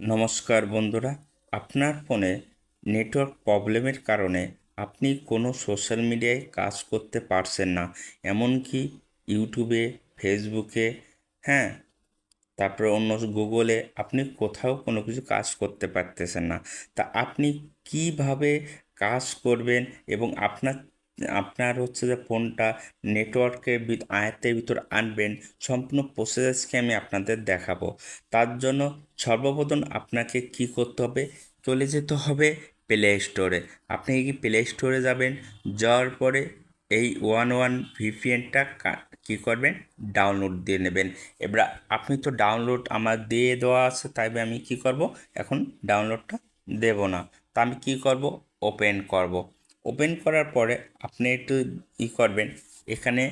নমস্কার বন্ধুরা, আপনার ফোনে নেটওয়ার্ক প্রবলেমের কারণে আপনি কোনো সোশ্যাল মিডিয়ায় কাজ করতে পারছেন না, এমনকি ইউটিউবে, ফেসবুকে হ্যাঁ তারপরে অন্য গুগলে আপনি কোথাও কোনো কিছু কাজ করতে পারতেছেন না। তা আপনি কীভাবে কাজ করবেন এবং আপনার আপনার হচ্ছে যে ফোনটা নেটওয়ার্কের আয়ত্তের ভিতর আনবেন, সম্পূর্ণ প্রসেসকে আমি আপনাদের দেখাবো। তার জন্য সর্বপ্রথম আপনাকে কি করতে হবে? চলে যেতে হবে প্লে স্টোরে আপনি কি প্লে স্টোরে যাবেন? যাওয়ার পরে এই ওয়ান ওয়ান ভিপিএনটা কী করবেন? ডাউনলোড দিয়ে নেবেন। এবার আপনি তো ডাউনলোড আমার দিয়ে দেওয়া আছে, তাই আমি কি করব? এখন ডাউনলোডটা দেব না। তা আমি কি করব? ওপেন করব। ওপেন করার পরে আপনি একটু ই করবেন, এখানে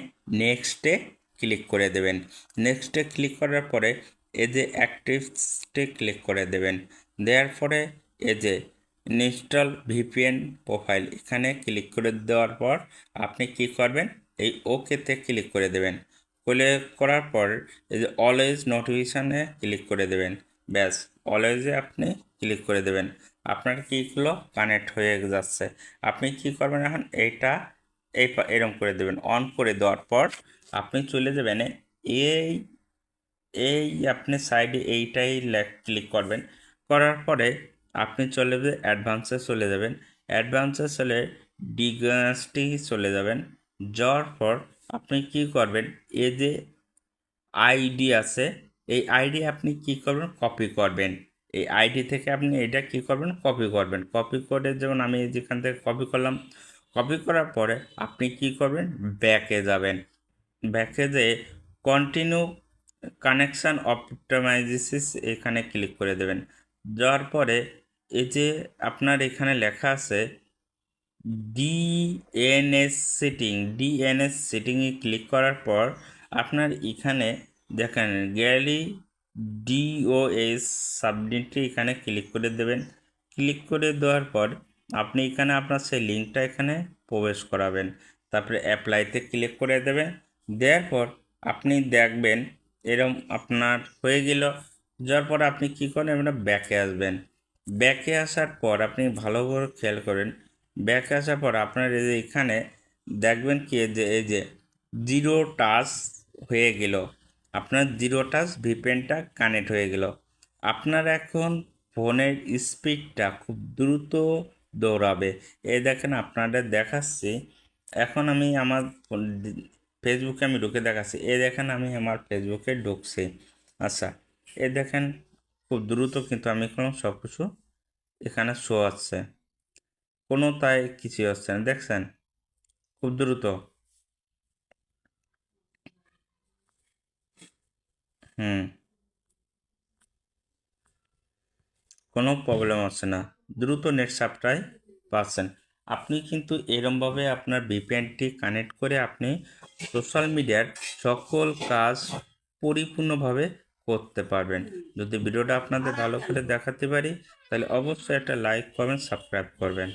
নেক্সটে ক্লিক করে দেবেন। নেক্সটে ক্লিক করার পরে এই যে অ্যাক্টিভসটে ক্লিক করে দেবেন। দেওয়ার পরে এই যে ইনস্টল ভিপিএন প্রোফাইল এখানে ক্লিক করে দেওয়ার পর আপনি কি করবেন? এই ওকেতে ক্লিক করে দেবেন। ক্লিক করার পর এই যে অলওয়েজ নোটিফিকেশানে ক্লিক করে দেবেন। ব্যাস অলওয়েজে আপনি ক্লিক করে দেবেন। আপনার কীগুলো কানেক্ট হয়ে যাচ্ছে। আপনি কি করবেন এখন? এইটা এই এরম করে দেবেন। অন করে দেওয়ার পর আপনি চলে যাবেন এই এই আপনি সাইডে এইটাই ক্লিক করবেন। করার পরে আপনি চলে যাবেন অ্যাডভান্সে চলে যাবেন। অ্যাডভান্সে চলে ডিগাসটি চলে যাবেন। যাওয়ার পর আপনি কি করবেন? এ যে আইডি আছে এই আইডি আপনি কি করবেন? কপি করবেন। এই আইডি থেকে আপনি এটা কি করবেন? কপি করবেন। কপি করে যেমন আমি যেখান থেকে কপি করলাম, কপি করার পরে আপনি কি করবেন? ব্যাকে যাবেন। ব্যাকে যে কন্টিনিউ কানেকশান অপটোমাইজিসিস এখানে ক্লিক করে দেবেন। যাওয়ার পরে এই যে আপনার এখানে লেখা আছে ডিএনএস সেটিং ডিএনএস সেটিংয়ে ক্লিক করার পর আপনার এখানে দেখেন গ্যালারি ডিওএস সাবমিটে এখানে ক্লিক করে দেবেন। ক্লিক করে দেওয়ার পর আপনি এখানে আপনার সেই লিঙ্কটা এখানে প্রবেশ করাবেন। তারপরে অ্যাপ্লাইতে ক্লিক করে দেবেন। দেওয়ার পর আপনি দেখবেন এরম আপনার হয়ে গেল। যাওয়ার পর আপনি কী করেন, আপনার ব্যাকে আসবেন। ব্যাকে আসার পর আপনি ভালো করে খেয়াল করেন। ব্যাকে আসার পর আপনার এই যে এখানে দেখবেন কি যে, এই যে জিরো টাচ হয়ে গেল। আপনার জিরো টাচ ভিপেনটা কানেক্ট হয়ে গেল। আপনার এখন ফোনের স্পিডটা খুব দ্রুত দৌড়াবে। এই দেখেন আপনাদের দেখাচ্ছি। এখন আমি আমার ফেসবুকে আমি ঢুকে দেখাচ্ছি। এ দেখেন আমি আমার ফেসবুকে ঢুকছি। আচ্ছা এ দেখেন খুব দ্রুত কিন্তু আমি কোনো সব কিছু এখানে শো আছে কোনো তাই কিছুই হচ্ছে না। দেখছেন? খুব দ্রুত। হুম। কোনো প্রবলেম হচ্ছে না। দ্রুত নেট সাপ্লাই পাচ্ছেন। আপনি কিন্তু এরমভাবে আপনার ভিপিএনটি কানেক্ট করে আপনি সোশ্যাল মিডিয়ার সকল কাজ পরিপূর্ণভাবে করতে পারবেন। যদি ভিডিওটা আপনাদের ভালো করে দেখাতে পারি, তাহলে অবশ্যই একটা লাইক করবেন সাবস্ক্রাইব করবেন।